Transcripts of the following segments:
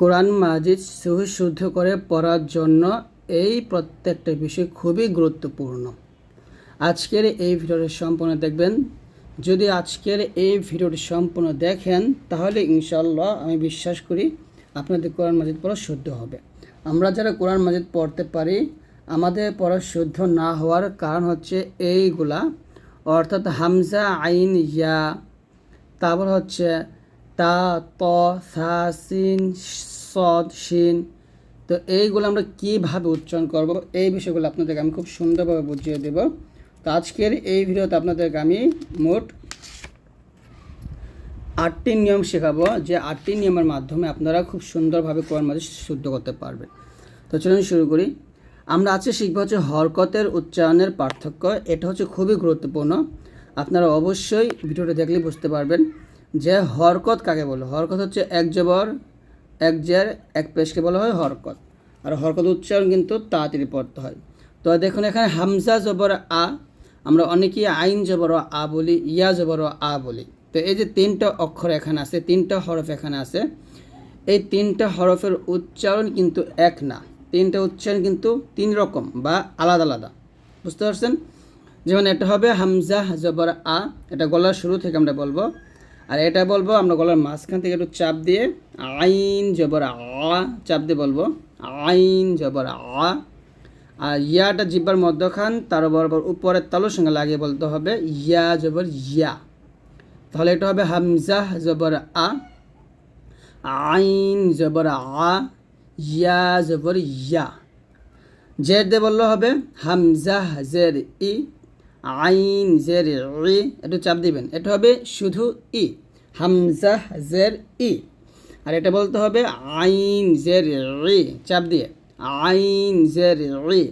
কোরআন মাজিদ সহি শুদ্ধ করে পড়ার জন্য এই প্রত্যেকটা বিষয় খুবই গুরুত্বপূর্ণ। আজকের এই ভিডিওটি সম্পূর্ণ দেখবেন। যদি আজকের এই ভিডিওটি সম্পূর্ণ দেখেন, তাহলে ইনশাল্লাহ আমি বিশ্বাস করি আপনাদের কোরআন মাজিদ পড়া শুদ্ধ হবে। আমরা যারা কোরআন মাজিদ পড়তে পারি, আমাদের পড়া শুদ্ধ না হওয়ার কারণ হচ্ছে এইগুলা। অর্থাৎ হামজা, আইন, ইয়া। তারপর হচ্ছে তা, ত, সা, সিন, সদ, শিন। তো এইগুলো আমরা কীভাবে উচ্চারণ করব? এই বিষয়গুলো আপনাদেরকে আমি খুব সুন্দরভাবে বুঝিয়ে দেব। তো আজকের এই ভিডিওতে আপনাদেরকে আমি মোট আটটি নিয়ম শেখাবো, যে আটটি নিয়মের মাধ্যমে আপনারা খুব সুন্দরভাবে কোরআন মাঝে শুদ্ধ করতে পারবেন। তো চলুন শুরু করি। আমরা আজকে শিখব হচ্ছে হরকতের উচ্চারণের পার্থক্য। এটা হচ্ছে খুবই গুরুত্বপূর্ণ। আপনারা অবশ্যই ভিডিওটা দেখলে বুঝতে পারবেন। যে হরকত কাকে বলে? হরকত হচ্ছে এক জবর, এক জের, এক পেশকে বলা হয় হরকত। আর হরকত উচ্চারণ কিন্তু তাড়াতাড়ি পড়তে হয়। তো দেখুন, এখানে হামজা জবর আ, আমরা অনেকেই আইন জবর আ বলি, ইয়া জবর আ বলি। তো এই যে তিনটা অক্ষর এখানে আছে, তিনটা হরফ এখানে আছে, এই তিনটা হরফের উচ্চারণ কিন্তু এক না। তিনটা উচ্চারণ কিন্তু তিন রকম বা আলাদা আলাদা। বুঝতে পারছেন? যেমন এটা হবে হামজা জবর আ, এটা গলার শুরু থেকে আমরা বলব। আর এটা বলব, আমরা গলার মাঝখান থেকে একটু চাপ দিয়ে আইন জবর আ চাপ দিয়ে বলব। আইন জবর আ। আর ইয়াটা জিব্বার মধ্যখান, তার বরাবর উপরের তালুর সঙ্গে লাগিয়ে বলতে হবে ইয়া জবর ইয়া। তাহলে এটা হবে হামজা জবর আ। আইন জবর আ, ইয়া জবর ইয়া। জের দিয়ে বললে হবে হামজা জের ই। আইন জের ই, একটু চাপ দিবেন। এটা হবে শুধু ই হামজা জের ই। আর এটা বলতে হবে আইন জের ই, চাপ দিয়ে। আইন জের ই।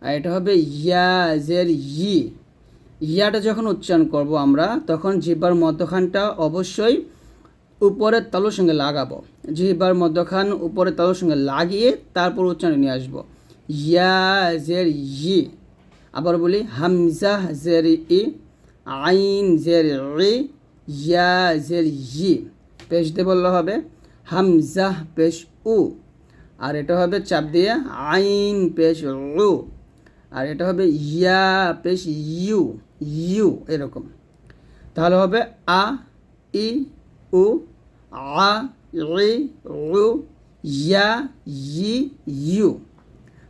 আর এটা হবে ইয়া জের ই। ইয়াটা যখন উচ্চারণ করব আমরা, তখন জিব্বার মধ্যখানটা অবশ্যই উপরের তালুর সঙ্গে লাগাবো। জিহ্বার মধ্যখান উপরের তালুর সঙ্গে লাগিয়ে তারপর উচ্চারণে নিয়ে আসব। ইয়া জের ই। আবার বলি হামজা জের ই, আইন জের ই, ইয়া জের ই। পেশ দিয়ে বললে হবে হামজা পেশ উ। আর এটা হবে চাপ দিয়ে আইন পেশ উ আর এটা হবে ইয়া পেশ ইউ ইউ এরকম। তাহলে হবে আ, ই, উ, আ, ই উ ইয়া, ই, ইউ।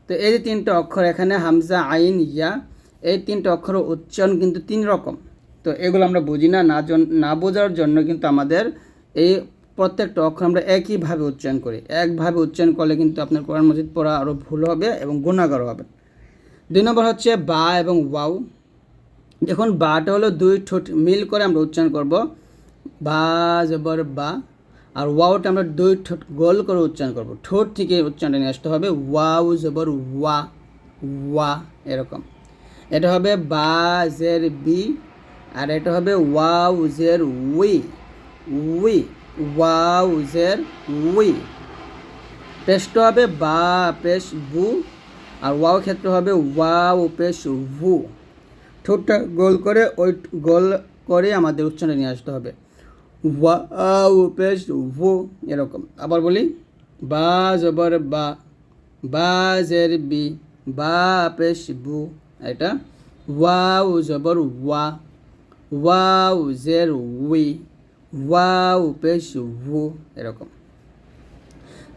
তো এই যে তিনটা অক্ষর, এখানে হামজা, আইন, ইয়া, এই তিনটা অক্ষর উচ্চারণ কিন্তু তিন রকম। তো এগুলো আমরা বুঝি না না বোঝার জন্য কিন্তু আমাদের এই প্রত্যেকটা অক্ষর আমরা একইভাবে উচ্চারণ করি। একভাবে উচ্চারণ করলে কিন্তু আপনার কোরআন মজিদ পড়া আরও ভুল হবে এবং গুণাগার হবে। দুই নম্বর হচ্ছে বা এবং ওয়াও। দেখুন, বাটা হলো দুই ঠোঁট মিল করে আমরা উচ্চারণ করব। বা, জবর, বা। আর ওয়াওটা আমরা দুই ঠোঁট গোল করে উচ্চারণ করব। ঠোঁট থেকে উচ্চারণটা নিয়ে আসতে হবে, ওয়াও জবর ওয়া ওয়া এরকম। এটা হবে বা, জের, বি, আর এটা হবে ওয়াও, জের, উই উই, ওয়াও, জের, উই। পেশটা হবে বা, পেশ বু, আর ওয়াও ক্ষেত্রে হবে ওয়াও, পেশ ভু। ঠোঁটটা গোল করে ওই গোল করে আমাদের উচ্চারণে নিয়ে আসতে হবে। ওয়াও পেশ, ভু, এরকম। আবার বলি, বা, জবর, বা বা, জের, বি, বা, পেশ, বু, এটা ওয়াও জবর, ওয়া ওয়াও জের, উই ওয়াও পেশ, ভু, এরকম।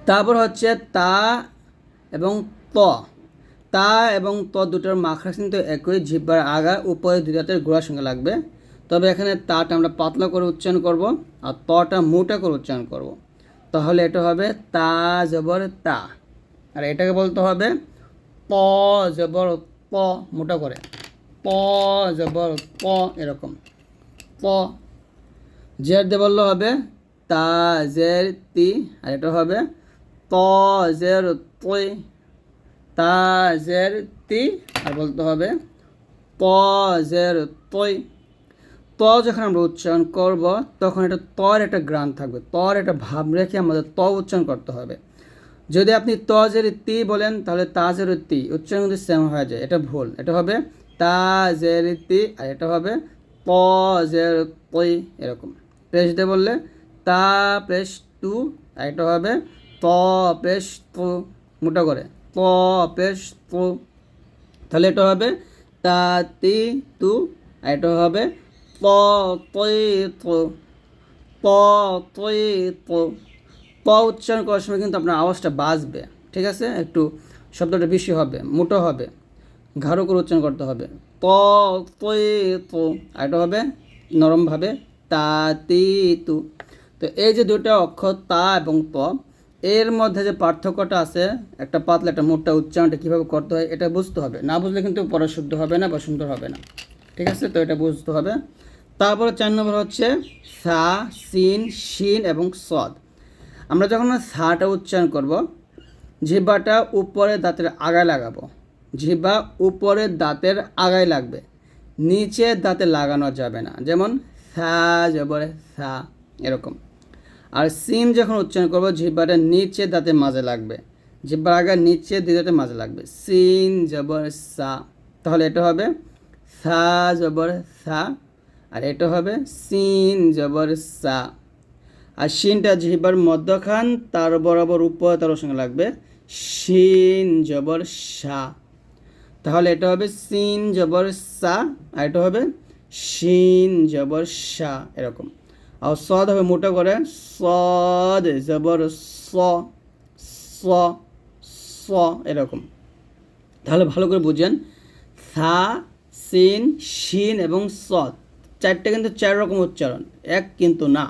তারপর হচ্ছে তা এবং ত। তা এবং ত দুটোর মাখরা কিন্তু একই জিব্বার আগা উপরে দাঁতের গোড়ার সঙ্গে লাগবে। তবে এখানে তাটা আমরা পাতলা করে উচ্চারণ করব আর তটা মোটা করে উচ্চারণ করব। তাহলে এটা হবে তা জবর তা। আর এটাকে বলতে হবে প জবর প মোটা করে। প জবর প এরকম। প জের দিয়ে বললে হবে তা জের তি। আর এটা হবে ত জের তৈ। তা জের তি। আর বলতে হবে ত জের তৈ। ত যখন আমরা উচ্চারণ করব, তখন এটা তর একটা গ্রান থাকবে। তর একটা ভাব রেখে আমাদের ত উচ্চারণ করতে হবে। যদি আপনি ত জের তি বলেন, তাহলে তা জের তি উচ্চারণ কিন্তু সেম হয়ে যায়। এটা ভুল। এটা হবে তা জের তি আর এটা হবে ত জের তৈ, এরকম। পেশ দিয়ে বললে তা পেশ টু আর এটা হবে ত ত পেশ তু, মোটা করে। ত পেশ তু। তাহলে এটা হবে তা তি তু আর এটা হবে ত তৈ তু ত তৈ তু প উচ্চারণ করার সময় কিন্তু আপনার আওয়াজটা বাজবে, ঠিক আছে? একটু শব্দটা বেশি হবে, মোটো হবে। ঘাড়ো করে উচ্চারণ করতে হবে। প তৈ তু আর এটা হবে নরমভাবে তা তি তু এই যে দুটো অক্ষর তা এবং প, এর মধ্যে যে পার্থক্যটা আছে, একটা পাতলা, একটা মোটা উচ্চারণটা কীভাবে করতে হয়, এটা বুঝতে হবে। না বুঝলে কিন্তু পড়া শুদ্ধ হবে না বা সুন্দর হবে না। ঠিক আছে? তো এটা বুঝতে হবে। তারপরে চার নম্বর হচ্ছে সা, সিন, শিন এবং সদ। আমরা যখন সাটা উচ্চারণ করব, জিহ্বাটা উপরে দাঁতের আগায় লাগাবো। জিহ্বা উপরের দাঁতের আগায় লাগবে। নিচে দাঁতে লাগানো যাবে না। যেমন সা জবরে সা, এরকম। আর সিন যখন উচ্চারণ করব, জিহ্বাটা নিচে দাঁতের মাঝে লাগবে। জিহ্বার আগে নিচে দাঁতের মাঝে লাগবে। সিন জবর সা, তাহলে এটা হবে সা জবর সা আর এটা হবে সিন, জবর সা। আর শিনটা জিহ্বার মধ্যখান, তার বরাবর উপর, তার সঙ্গে লাগবে শিন জবর সা। তাহলে এটা হবে সিন, জবর সা, আর এটা হবে শিন জবর সা, এরকম। আর সদ হবে মোটা করে সদ, জবর স স স, এরকম। তাহলে ভালো করে বুঝেন। সা সিন, শিন এবং সদ। চারটে কিন্তু চার রকম উচ্চারণ, এক কিন্তু না।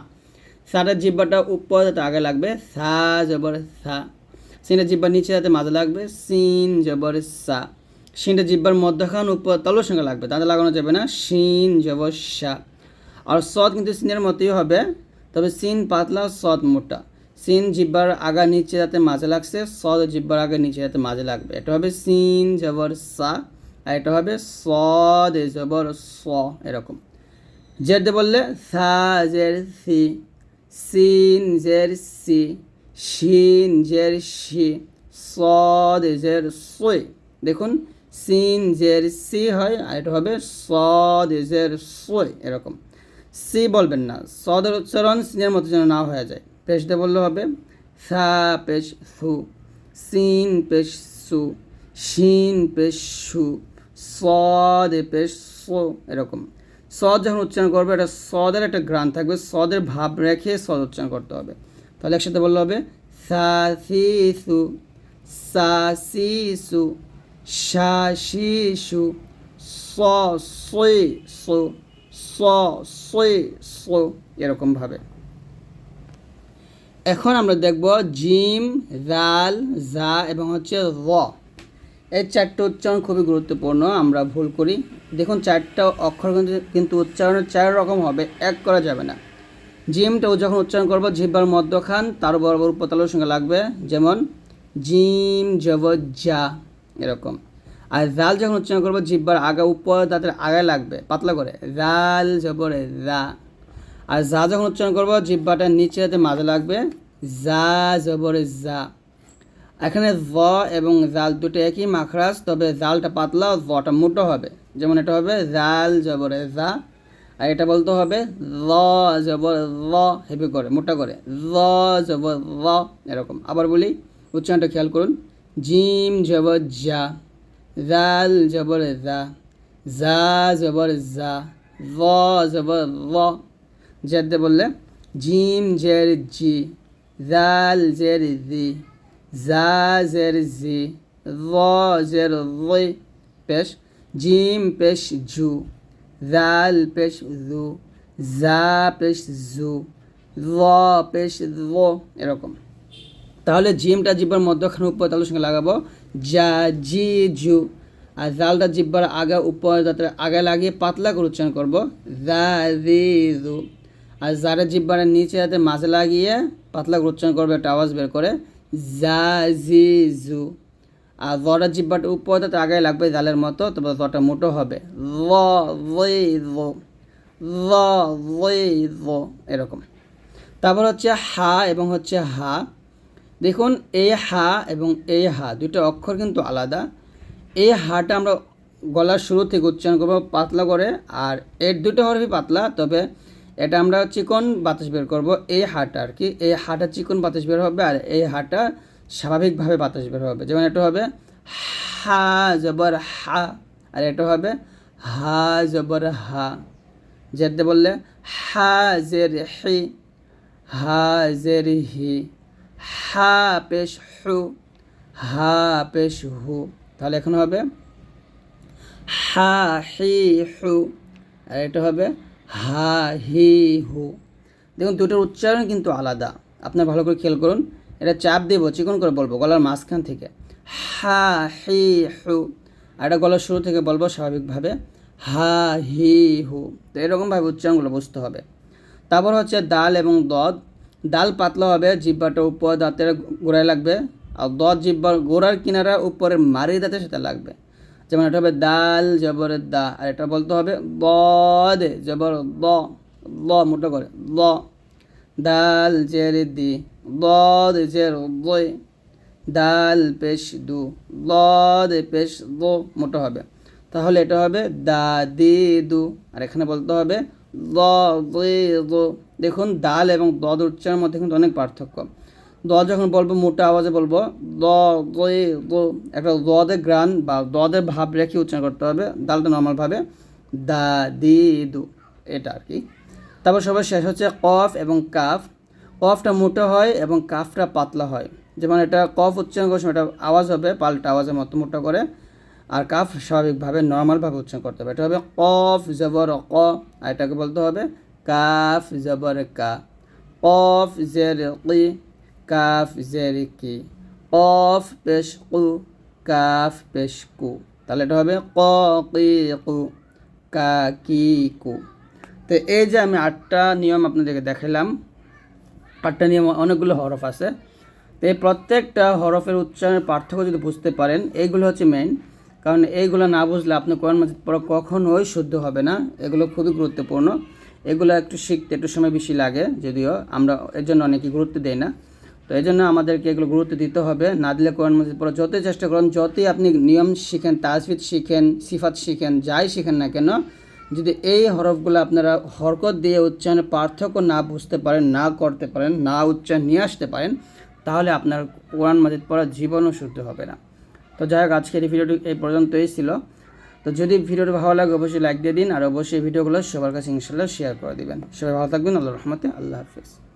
সারের জিব্বাটা উপর যাতে আগে লাগবে, সা জবর সা। সিনের জিব্বার নিচে যাতে মাঝে লাগবে, সিন জবর সা। সিনটা জিব্বার মধ্যখান উপর তলোর সঙ্গে লাগবে, তাতে লাগানো যাবে না, সিন জবর সা। আর সদ কিন্তু সিনের মতোই হবে, তবে সিন পাতলা সদ মোটা। সিন জিব্বার আগা নিচে যাতে মাঝে লাগছে সদ জিব্বার আগে নিচে যাতে মাঝে লাগবে। এটা হবে সিন জবর সা, আর এটা হবে সদ জবর স, এরকম। জেরদে বললে সা জের সি। সিন জের সি। শিন জের শি সদ জের সই দেখুন, সিন জের সি হয় আর এটা হবে সদ জের সই এরকম। সি বলবেন না। সদের উচ্চারণ সিনের মতো যেন না হয়ে যায়। পেশ দিয়ে বললে হবে সা, পেশ সু। সিন, পেশ সু। শিন, পেশ সু। সদ পেশ সো, এরকম। সদ যখন উচ্চারণ করবে, এটা সদের একটা গ্রান থাকবে, সদের ভাব রেখে সদ উচ্চারণ করতে হবে। তাহলে একসাথে বললে হবে সা সি সু সা সি সু সা শি সু স সই সো স সই সো এরকমভাবে এখন আমরা দেখব জিম রাল জা এবং হচ্ছে র। এই চারটে উচ্চারণ খুবই গুরুত্বপূর্ণ, আমরা ভুল করি। দেখুন, চারটা অক্ষর কিন্তু উচ্চারণের চার রকম হবে, এক করা যাবে না। জিমটা যখন উচ্চারণ করব, জিহ্বার মধ্যখান, তার বরাবর উপতালের সঙ্গে লাগবে, যেমন, জিম জব যা এরকম। আর জাল যখন উচ্চারণ করব, জিহ্বার আগা উপর দাঁতের আগায় লাগবে, পাতলা করে, জাল জবরে জা। আর যা যখন উচ্চারণ করব, জিহ্বাটা নিচে যাতে মাঝে লাগবে যা জবরে যা এখানে জ এবং জাল দুটো একই মাখরাজ, তবে জালটা পাতলা জটা মোটো হবে। যেমন এটা হবে জাল জবরে জা, আর এটা বলতে হবে ল জবর, ল, হেভি করে, মোটা করে, ল জবর, ল, এরকম। আবার বলি, উচ্চারণটা খেয়াল করুন, জিম জবর জা, জাল জবর জা জা জবর জা, ল জবর ল জেদ্দে বললে, জিম জের জি, জাল জের জি, জা জের জি, ল জের পেশ জিম পেশ জু জাল পেশ জু জা পেশ জু ল পেশ ল এরকম। তাহলে জিমটা জিব্বার মধ্যখানে উপর তালের সঙ্গে লাগাবো। যা জি জু আর জালটা জিব্বার আগে উপর যাতে আগে লাগিয়ে পাতলা করে উচ্চারণ করব। জা জি জু আর যারা জিব্বারের নিচে যাতে মাঝে লাগিয়ে পাতলা করে উচ্চারণ করবে, একটা আওয়াজ বের করে। জা, জি জু আর জটা জিব্বাটা উপর যাতে আগে লাগবে জালের মতো, তবে জটা মোটো হবে। এরকম। তারপর হচ্ছে হা এবং হচ্ছে হা। দেখুন এই হা এবং এই হা দুটো অক্ষর কিন্তু আলাদা। এই হাটা আমরা গলার শুরু থেকে উচ্চারণ করব পাতলা করে, আর এর দুটো হরফই পাতলা, তবে এটা আমরা চিকন বাতাস বের করব। এই হাটা আর কি। এই হাটা চিকন বাতাস বের হবে, আর এই হাটা স্বাভাবিকভাবে বাতাস বের হবে। যেমন এটা হবে, হা জবর হা, আর এটা হবে, হা জবর হা। যেতে বললে, হা জের হি, হা জের হি, হা পেশ হু, হা পেশ হু। তাহলে এখন হবে, হা হি হু, আর এটা হবে, হা হি হু। দেখুন, দুটোর উচ্চারণ কিন্তু আলাদা। আপনার ভালো করে খেয়াল করুন। এটা চাপ দেবো চিকন করে বলব? গলার মাঝখান থেকে। হা, হি, হু। আর এটা গলার শুরু থেকে বলব স্বাভাবিকভাবে। হা, হি, হু। তো এরকমভাবে উচ্চারণগুলো বুঝতে হবে। তারপর হচ্ছে ডাল এবং দদ। ডাল পাতলা হবে জিব্বাটা উপর দাঁতের গোড়ায় লাগবে। আর দদ জিব্বার গোড়ার কিনারা উপরের মারি দাঁতের সাথে লাগবে। যেমন এটা হবে দাল, জবর দা। আর এটা বলতে হবে বদ, জবর দ। ল, মোটো করে। ল। দাল, জের দি। বদ জের দই দাল পেশ দু, লদ পেশ দো, মোটো হবে। তাহলে এটা হবে দা দি দু। আর এখানে বলতে হবে দ দি দো দেখুন দাল এবং দদ উচ্চারণের মধ্যে কিন্তু অনেক পার্থক্য। দ যখন বলব, মোটা আওয়াজে বলব দ দই দো একটা দদের গ্রান বা দদের ভাব রেখে উচ্চারণ করতে হবে। দালটা নর্মালভাবে দা দি দু, এটা আর কি। তারপর সবার শেষ হচ্ছে কফ এবং কাফ। কফটা মোটা হয় এবং কাফটা পাতলা হয়। যেমন এটা কফ উচ্চারণ করার সময় এটা আওয়াজ হবে, পাল্টা আওয়াজের মতো মোটা করে। আর কাফ স্বাভাবিকভাবে, নর্মালভাবে উচ্চারণ করতে হবে। এটা হবে কফ জবর ক, আর এটাকে বলতে হবে কাফ জবর কা। কফ জের কি, কাফ জের কি। কফ পেশ কু, কাফ পেশ কু। তাহলে এটা হবে ক, কি, কু, কা, কি, কু। তো এই যে আমি আটটা নিয়ম আপনাদেরকে দেখালাম আটটা নিয়ম অনেকগুলো হরফ আছে। তো এই প্রত্যেকটা হরফের উচ্চারণের পার্থক্য যদি বুঝতে পারেন, এইগুলো হচ্ছে মেইন কারণ এইগুলো না বুঝলে আপনি কোরআন মাজিদ পড়া কখনোই শুদ্ধ হবে না। এগুলো খুবই গুরুত্বপূর্ণ। এগুলো একটু শিখতে একটু সময় বেশি লাগে, যদিও আমরা এর জন্য অনেকে গুরুত্ব দেই না। তো এই জন্য আমাদেরকে এগুলো গুরুত্ব দিতে হবে। না দিলে কোরআন মাজিদ পড়া যতই চেষ্টা করুন, যতই আপনি নিয়ম শিখেন, তাজবিদ শিখেন, সিফাত শিখেন, যাই শিখেন না কেন যদি এই হরফগুলো আপনারা হরকত দিয়ে উচ্চারণে পার্থক্য না বুঝতে পারেন, না করতে পারেন, না উচ্চারণ নিয়ে আসতে পারেন, তাহলে আপনার কোরআন মাজিদ পড়া জীবনও শুদ্ধ হবে না। তো যাই হোক, আজকের এই ভিডিওটি এই পর্যন্তই ছিল। তো যদি ভিডিওটি ভালো লাগে, অবশ্যই লাইক দিয়ে দিন, আর অবশ্যই ভিডিওগুলো সবার কাছে ইনশাল্লাহ শেয়ার করে দিবেন। সবাই ভালো থাকবেন আল্লাহ রহমতে, আল্লাহ হাফিজ।